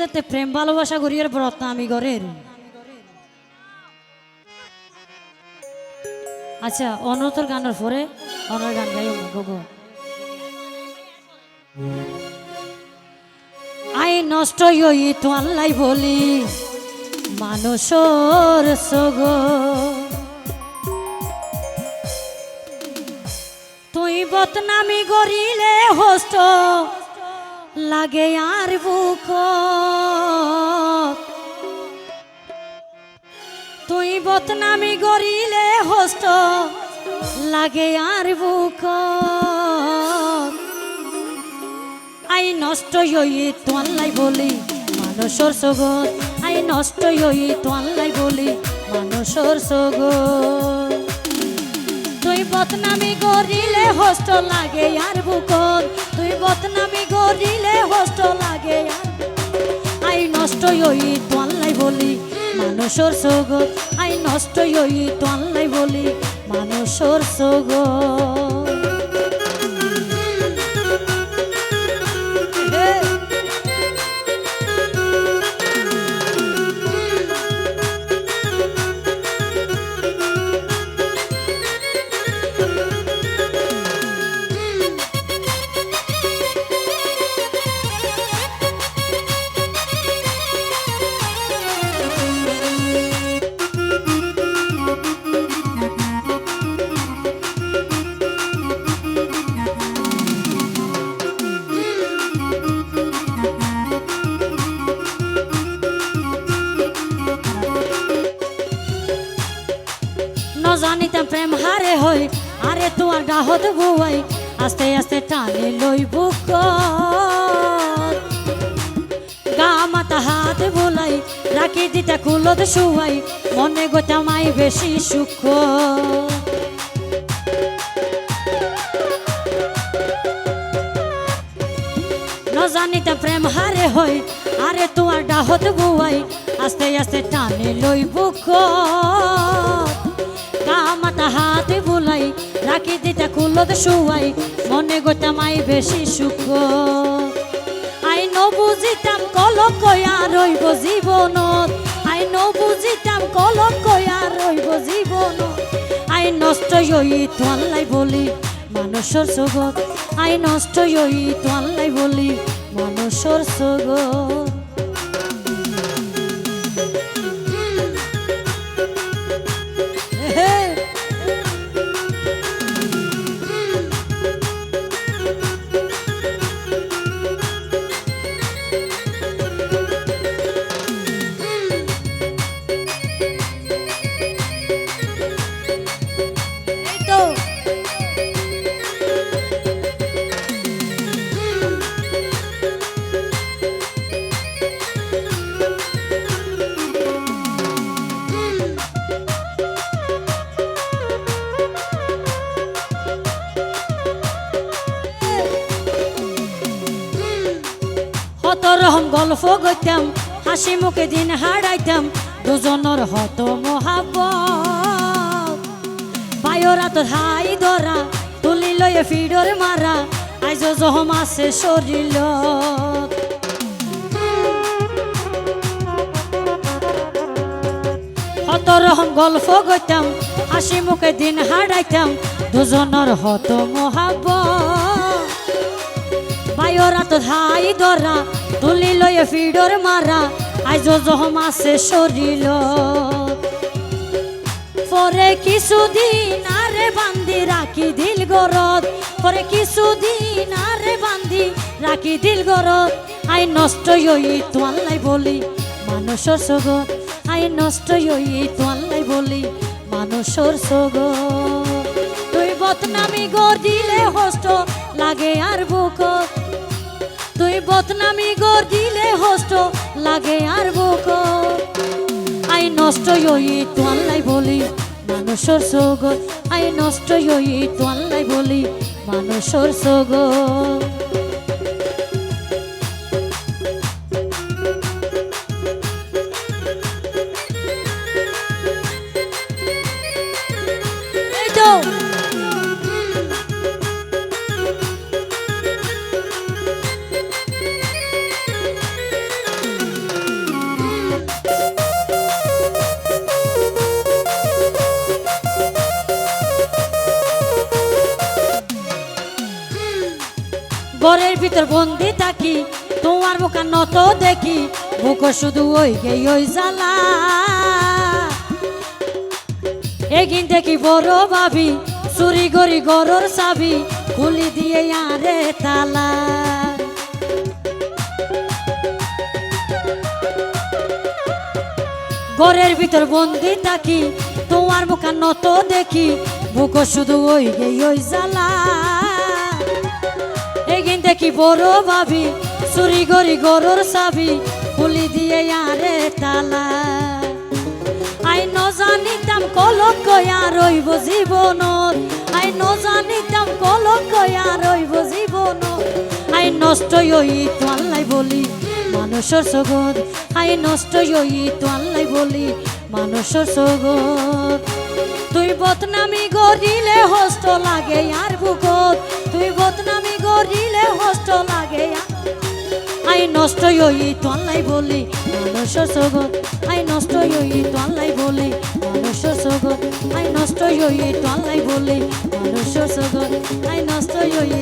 যেতে প্রেম, ভালোবাসা করিয়ার ব্রত আমি ঘরের। আচ্ছা অনতর গানের পরে অনর গান গাইও না গো আই নষ্ট হই তো আল্লাহ বলি, মানুষর সগ। তুই বদনামি গরিলে হোস্ট লাগে আর বুক। তুই বদনামি গরিলে হস্ত, লাগে আর বুক। আই নষ্ট হই তো আল্লাহ বলি, মানুষর সগত। আই নষ্ট হই তো আল্লাহ বলি, মানুষর সগত। তুই বদনামি গরিলে হস্ত, লাগে আর বুকন তুই বদনামি হস্ত লাগে আই নষ্ট হই তোয়াল্লাই বলি, মানুষর সগত। আই নষ্ট হই তোয়াল্লাই বলি, মানুষর সগত। প্রেম হারে হই আরে তোমার গাহত বুয়াই, আস্তে আস্তে টানে লই বুক মাথা হাত বুলাই, রাখি দিতে কুলত শুয়াই, মনে গোতামাই বেশি সুখ। ন জানিতে প্রেম হারে হই আরে তোমার ডাহত বুয়াই, আস্তে আস্তে টানে লই বুক কামাতা হাতে বুলাই, রাখি দিতে কুলত শুয়াই, মনে গোতামাই বেশি সুখ। আই ন বুঝিতাম কলক কয়া রইব জীবনত, আই ন বুঝিতাম কলক কয়া রইব জীবনত। আই নষ্ট হই তো আল্লাহ বলি মানুষের জগৎ আই নষ্ট হই তো আল্লাহ বলি মানুষের জগৎ কত রকম গল্প গইতাম, হাসি মুখে দিন হারাইতাম, দুজনের হত মহাব বায়রা তো হাই ধরা, তুলি লয়ে ফিডর মারা, আইজ জহম আছে শরীর। কত রকম গল্প গইতাম, হাসি মুখে দিন হারাইতাম, দুজনের হত মহাব বায়রা তো হাই ধরা তুলি লয়ে ফিডর মারা আইজ জহম আছে শরীর পরে কিছুদিন আরে বান্ধি রাখি দিল গরত পরে কিছুদিন আরে বান্ধি রাখি দিল গরত আই নষ্ট হই তো আল্লাহ বলি মানুষের সগত আই নষ্ট হই তো আল্লাহ বলি মানুষের সগত তুই বদনামি গর দিলে হস্ত লাগে আর বুক। তুই বদনামি গর দিলে হস্ত, লাগে আর বুক। আই নষ্ট হই তো আল্লাই বলি, মানুষর সোগ। আই নষ্ট হই তো আল্লাই বলি, মানুষর সগত ঘরের ভিতর বন্দি থাকি, তোমার বুকা নত দেখি বুক শুধু ওই গে ওই জ্বালা। এগিন দেখি বড় ভাবি, চুরি গরি গরর চাবি, খুলি দিয়ে আরে তালা। ঘরের ভিতর বন্দি থাকি, তোমার মুখা নত দেখি বুক শুধু ওই গেই, ওই জ্বালা। দেখি বড় ভাবি, চুরি গরি গরর চাবি খুলি দিয়ে আরে তালা। আই ন জানিতাম কলক আর রইব জীবনত আই ন জানিতাম কলক আর রইব জীবনত আই নষ্ট হই তো আল্লাহ বলি মানুষের সগত আই নষ্ট হই তো আল্লাহ বলি মানুষের সগত তুই বদনামি গরিলে হস্ত লাগে আর আই নষ্ট হই তোলাই বলি মানুষ সগত। আই নষ্ট হই তোলাই বলি মানুষ সগত। আই নষ্ট হই তোলাই বলি মানুষ সগত। আই নষ্ট হই